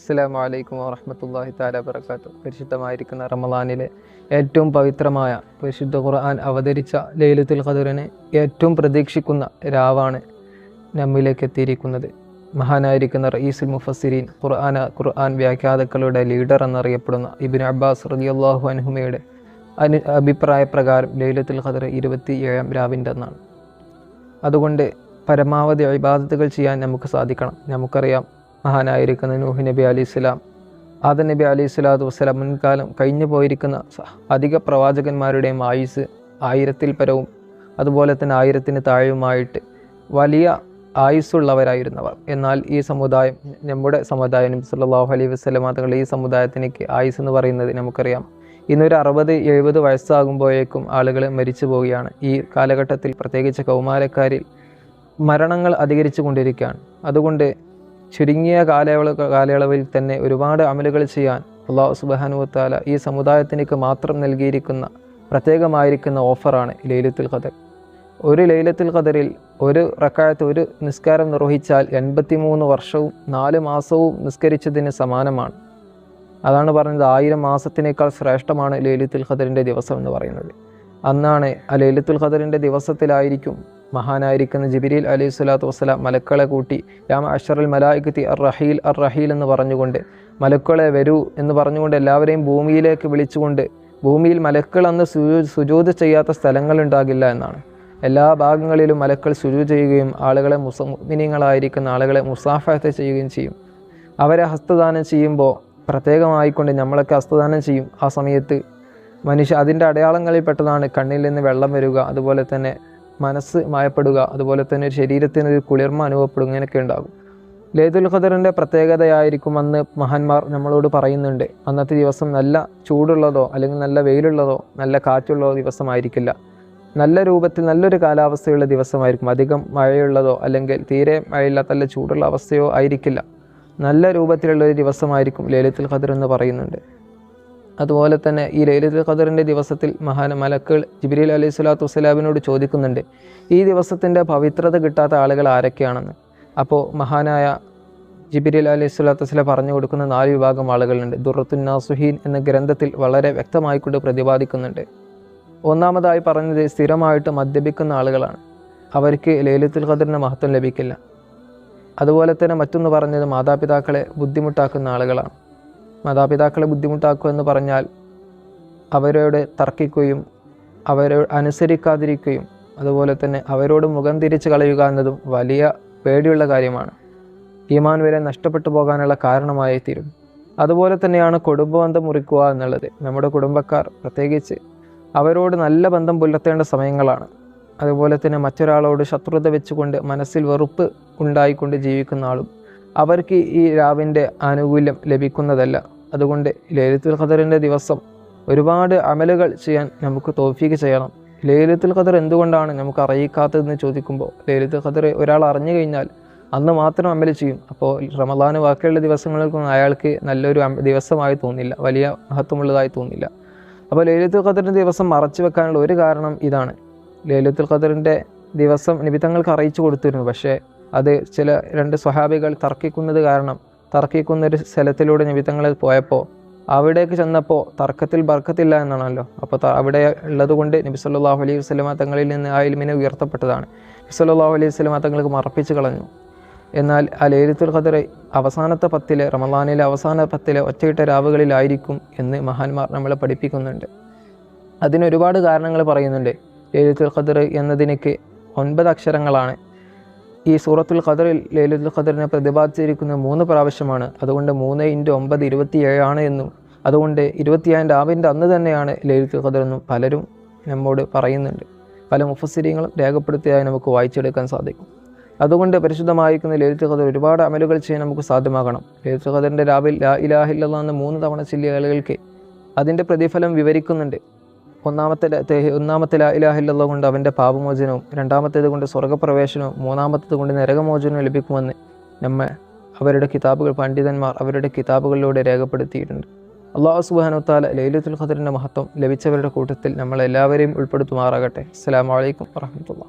അസ്സലാമു വലൈക്കും വറഹ്മത്തുള്ളാഹി താല വർക്കാത്തു പരിശുദ്ധമായിരിക്കുന്ന റമദാനിലെ ഏറ്റവും പവിത്രമായ പരിശുദ്ധ ഖുർആൻ അവതരിച്ച ലൈലത്തുൽ ഖദറിനെ ഏറ്റവും പ്രതീക്ഷിക്കുന്ന രാവാണ് നമ്മിലേക്ക് എത്തിയിരിക്കുന്നത്. മഹാനായിരിക്കുന്ന റയീസുൽ മുഫസിരീൻ ഖുർആന ഖുർആൻ വ്യാഖ്യാതാക്കളുടെ ലീഡർ എന്നറിയപ്പെടുന്ന ഇബിൻ അബ്ബാസ് റളിയല്ലാഹു അൻഹുമയുടെ അനു അഭിപ്രായ പ്രകാരം ലൈലത്തുൽ ഖദർ ഇരുപത്തി ഏഴാം രാവിന്റെ അതുകൊണ്ട് പരമാവധി ഇബാദത്തുകൾ ചെയ്യാൻ നമുക്ക് സാധിക്കണം. നമുക്കറിയാം മഹാനായിരിക്കുന്ന നൂഹ് നബി അലി ഇസ്ലാം ആദ നബി അലി സ്വലാത്തു വസ്സലാം മുൻകാലം കഴിഞ്ഞു പോയിരിക്കുന്ന അധിക പ്രവാചകന്മാരുടെയും ആയുസ് ആയിരത്തിൽ പരവും അതുപോലെ തന്നെ ആയിരത്തിന് താഴെയുമായിട്ട് വലിയ ആയുസ്സുള്ളവരായിരുന്നവർ. എന്നാൽ ഈ സമുദായം നമ്മുടെ സമുദായം നബി സല്ലല്ലാഹു അലൈഹി വസല്ലമ തങ്ങൾ ഈ സമുദായത്തിലേക്ക് ആയുസ് എന്ന് പറയുന്നത് നമുക്കറിയാം. ഇന്നൊരു അറുപത് എഴുപത് വയസ്സാകുമ്പോഴേക്കും ആളുകൾ മരിച്ചു പോവുകയാണ്. ഈ കാലഘട്ടത്തിൽ പ്രത്യേകിച്ച് കൗമാരക്കാരിൽ മരണങ്ങൾ അധികരിച്ചു കൊണ്ടിരിക്കുകയാണ്. അതുകൊണ്ട് ചുരുങ്ങിയ കാലയളവ് കാലയളവിൽ തന്നെ ഒരുപാട് അമലുകൾ ചെയ്യാൻ അള്ളാഹു സുബാനുവത്താല ഈ സമുദായത്തിനേക്ക് മാത്രം നൽകിയിരിക്കുന്ന പ്രത്യേകമായിരിക്കുന്ന ഓഫറാണ് ലൈലത്തുൽ ഖദർ. ഒരു ലൈലത്തുൽ ഖദറിൽ ഒരു റക്കായത്ത് ഒരു നിസ്കാരം നിർവഹിച്ചാൽ എൺപത്തിമൂന്ന് വർഷവും നാല് മാസവും നിസ്കരിച്ചതിന് സമാനമാണ്. അതാണ് പറഞ്ഞത് ആയിരം മാസത്തിനേക്കാൾ ശ്രേഷ്ഠമാണ് ലൈലത്തുൽ ഖദറിന്റെ ദിവസം എന്ന് പറയുന്നത്. അന്നാണ് ആ ലൈലത്തുൽ ഖദറിന്റെ ദിവസത്തിലായിരിക്കും മഹാനായിരിക്കുന്ന ജിബിരിൽ അലൈഹി സ്വലാത്തു വസ്സലാം മലക്കളെ കൂട്ടി രാമ അഷറൽ മലായിക്കത്തി അർ റഹീൽ അർ റഹീൽ എന്ന് പറഞ്ഞുകൊണ്ട് മലക്കളെ വരൂ എന്ന് പറഞ്ഞുകൊണ്ട് എല്ലാവരെയും ഭൂമിയിലേക്ക് വിളിച്ചുകൊണ്ട് ഭൂമിയിൽ മലക്കൾ അന്ന് സുജൂ സുജൂത് ചെയ്യാത്ത സ്ഥലങ്ങളുണ്ടാകില്ല എന്നാണ്. എല്ലാ ഭാഗങ്ങളിലും മലക്കൾ സുജൂ ചെയ്യുകയും ആളുകളെ മുസമിനിങ്ങളായിരിക്കുന്ന ആളുകളെ മുസാഫത്ത് ചെയ്യുകയും ചെയ്യും. അവരെ ഹസ്തദാനം ചെയ്യുമ്പോൾ പ്രത്യേകമായിക്കൊണ്ട് നമ്മളൊക്കെ ഹസ്തദാനം ചെയ്യും ആ സമയത്ത്. മനുഷ്യ അതിന്റെ അടയാളങ്ങളിൽ പെട്ടതാണ് കണ്ണിൽ നിന്ന് വെള്ളം വരിക അതുപോലെ തന്നെ മനസ്സ് മായപ്പെടുക അതുപോലെ തന്നെ ശരീരത്തിന് ഒരു കുളിർമ അനുഭവപ്പെടുക ഇങ്ങനെയൊക്കെ ഉണ്ടാകും. ലൈതുൽ ഖദറിന്റെ പ്രത്യേകതയായിരിക്കും അന്ന് മഹാന്മാർ നമ്മളോട് പറയുന്നുണ്ട്. അന്നത്തെ ദിവസം നല്ല ചൂടുള്ളതോ അല്ലെങ്കിൽ നല്ല വെയിലുള്ളതോ നല്ല കാറ്റുള്ളതോ ദിവസമായിരിക്കില്ല. നല്ല രൂപത്തിൽ നല്ലൊരു കാലാവസ്ഥയുള്ള ദിവസമായിരിക്കും. അധികം മഴയുള്ളതോ അല്ലെങ്കിൽ തീരെ മഴയില്ലാത്ത നല്ല ചൂടുള്ള അവസ്ഥയോ ആയിരിക്കില്ല. നല്ല രൂപത്തിലുള്ള ഒരു ദിവസമായിരിക്കും ലൈലത്തുൽ ഖദർ എന്ന് പറയുന്നുണ്ട്. അതുപോലെ തന്നെ ഈ ലൈലത്തുൽ ഖദറിന്റെ ദിവസത്തിൽ മഹാന മലക്കുകൾ ജിബിരിൽ അലൈഹി സ്വലാത്തു വസ്സലാമിനോട് ചോദിക്കുന്നുണ്ട് ഈ ദിവസത്തിന്റെ പവിത്രത കിട്ടാത്ത ആളുകൾ ആരൊക്കെയാണെന്ന്? അപ്പോൾ മഹാനായ ജിബിരിൽ അലൈഹി സ്വലാത്തു വസ്സലാം പറഞ്ഞു കൊടുക്കുന്ന നാല് വിഭാഗം ആളുകളുണ്ട്. ദുറത്തുൻ നാസുഹീൻ എന്ന ഗ്രന്ഥത്തിൽ വളരെ വ്യക്തമായിക്കൊണ്ട് പ്രതിപാദിക്കുന്നുണ്ട്. ഒന്നാമതായി പറഞ്ഞത് സ്ഥിരമായിട്ട് മദ്യപിക്കുന്ന ആളുകളാണ്. അവർക്ക് ലൈലത്തുൽ ഖദറിന്റെ മഹത്വം ലഭിക്കില്ല. അതുപോലെ തന്നെ മറ്റൊന്ന് പറഞ്ഞത് മാതാപിതാക്കളെ ബുദ്ധിമുട്ടാക്കുന്ന ആളുകളാണ്. മാതാപിതാക്കളെ ബുദ്ധിമുട്ടാക്കുക എന്ന് പറഞ്ഞാൽ അവരോട് തർക്കിക്കുകയും അവരെ അനുസരിക്കാതിരിക്കുകയും അതുപോലെ തന്നെ അവരോട് മുഖം തിരിച്ച് കളയുക എന്നതും വലിയ പേടിയുള്ള കാര്യമാണ്. ഈമാൻ വരെ നഷ്ടപ്പെട്ടു പോകാനുള്ള കാരണമായി തീരും അതുപോലെ തന്നെയാണ് കുടുംബബന്ധം മുറിക്കുക എന്നുള്ളത്. നമ്മുടെ കുടുംബക്കാർ പ്രത്യേകിച്ച് അവരോട് നല്ല ബന്ധം പുലർത്തേണ്ട സമയങ്ങളാണ്. അതുപോലെ തന്നെ മറ്റൊരാളോട് ശത്രുത വെച്ചുകൊണ്ട് മനസ്സിൽ വെറുപ്പ് ഉണ്ടായിക്കൊണ്ട് ജീവിക്കുന്ന ആളും അവർക്ക് ഈ രാവിന്റെ ആനുകൂല്യം ലഭിക്കുന്നതല്ല. അതുകൊണ്ട് ലൈലത്തുൽ ഖദറിന്റെ ദിവസം ഒരുപാട് അമലുകൾ ചെയ്യാൻ നമുക്ക് തോഫീക്ക് ചെയ്യണം. ലൈലത്തുൽ ഖദർ എന്തുകൊണ്ടാണ് നമുക്ക് അറിയിക്കാത്തതെന്ന് ചോദിക്കുമ്പോൾ ലൈലത്തുൽ ഖദർ ഒരാൾ അറിഞ്ഞു കഴിഞ്ഞാൽ അന്ന് മാത്രം അമൽ ചെയ്യും. അപ്പോൾ റമദാന് ബാക്കിയുള്ള ദിവസങ്ങൾക്കൊന്നും അയാൾക്ക് നല്ലൊരു ദിവസമായി തോന്നില്ല. വലിയ മഹത്വമുള്ളതായി തോന്നില്ല. അപ്പോൾ ലൈലത്തുൽ ഖദറിന്റെ ദിവസം മറച്ചു വെക്കാനുള്ള ഒരു കാരണം ഇതാണ്. ലൈലത്തുൽ ഖദറിന്റെ ദിവസം നിബിധങ്ങൾക്ക് അറിയിച്ചു കൊടുത്തിരുന്നു. പക്ഷേ അത് ചില രണ്ട് സ്വഹാബികൾ തർക്കിക്കുന്നത് കാരണം തർക്കിക്കുന്ന ഒരു സ്ഥലത്തിലൂടെ നിമിത്തങ്ങൾ പോയപ്പോൾ അവിടേക്ക് ചെന്നപ്പോൾ തർക്കത്തിൽ ബർക്കത്തില്ല എന്നാണല്ലോ. അപ്പോൾ അവിടെ ഉള്ളത് കൊണ്ട് നബി സല്ലല്ലാഹു അലൈഹി വസ്ലമ തങ്ങളിൽ നിന്ന് ആ ഇൽമിനെ ഉയർത്തപ്പെട്ടതാണ്. നബി സല്ലല്ലാഹു അലൈഹി വസ്ലമ തങ്ങൾക്ക് മറപ്പിച്ച് കളഞ്ഞു. എന്നാൽ ആ ലേലിത്തുൽ ഖദർ അവസാനത്തെ പത്തിലെ റമദാനിലെ അവസാന പത്തിലെ ഒറ്റയിട്ട രാവുകളിലായിരിക്കും എന്ന് മഹാന്മാർ നമ്മളെ പഠിപ്പിക്കുന്നുണ്ട്. അതിനൊരുപാട് കാരണങ്ങൾ പറയുന്നുണ്ട്. ലേലിത്തുൽ ഖദർ എന്നതിനൊക്കെ ഒൻപത് അക്ഷരങ്ങളാണ്. ഈ സൂറത്തുൽ ഖദറിൽ ലൈലത്തുൽ ഖദറിനെ പ്രതിപാദിച്ചിരിക്കുന്ന മൂന്ന് പ്രാവശ്യമാണ്. അതുകൊണ്ട് മൂന്ന് ഇന്റു ഒമ്പത് ഇരുപത്തിയേഴാണ് എന്നും അതുകൊണ്ട് ഇരുപത്തിയേഴാം രാവിന്റെ അന്ന് തന്നെയാണ് ലൈലത്തുൽ ഖദർ എന്നും പലരും നമ്മോട് പറയുന്നുണ്ട്. പല മുഫസിരിയങ്ങളും രേഖപ്പെടുത്തിയായി നമുക്ക് വായിച്ചെടുക്കാൻ സാധിക്കും. അതുകൊണ്ട് പരിശുദ്ധമായിരിക്കുന്ന ലലിത് ഖദർ ഒരുപാട് അമലുകൾ ചെയ്യാൻ നമുക്ക് സാധ്യമാകണം. ലലിത് ഖദറിന്റെ രാവിൽ ലാ ഇലാഹില്ലെന്ന് മൂന്ന് തവണ ചൊല്ലിയ ആളുകൾക്ക് അതിന്റെ പ്രതിഫലം വിവരിക്കുന്നുണ്ട്. ഒന്നാമത്തെ ഒന്നാമത്തെ ഇലാഹില്ല കൊണ്ട് അവന്റെ പാപമോചനവും രണ്ടാമത്തേത് കൊണ്ട് സ്വർഗപ്രവേശനവും മൂന്നാമത്തേത് കൊണ്ട് നരകമോചനവും ലഭിക്കുമെന്ന് നമ്മെ അവരുടെ കിതാബുകൾ പണ്ഡിതന്മാർ അവരുടെ കിതാബുകളിലൂടെ രേഖപ്പെടുത്തിയിട്ടുണ്ട്. അള്ളാഹു സുബാനുത്താല ലൈലത്തുൽ ഖദറിന്റെ മഹത്വം ലഭിച്ചവരുടെ കൂട്ടത്തിൽ നമ്മളെല്ലാവരെയും ഉൾപ്പെടുത്തുമാറാകട്ടെ. അസ്സാം വലൈക്കും വറഹ്മത്തുള്ളാഹി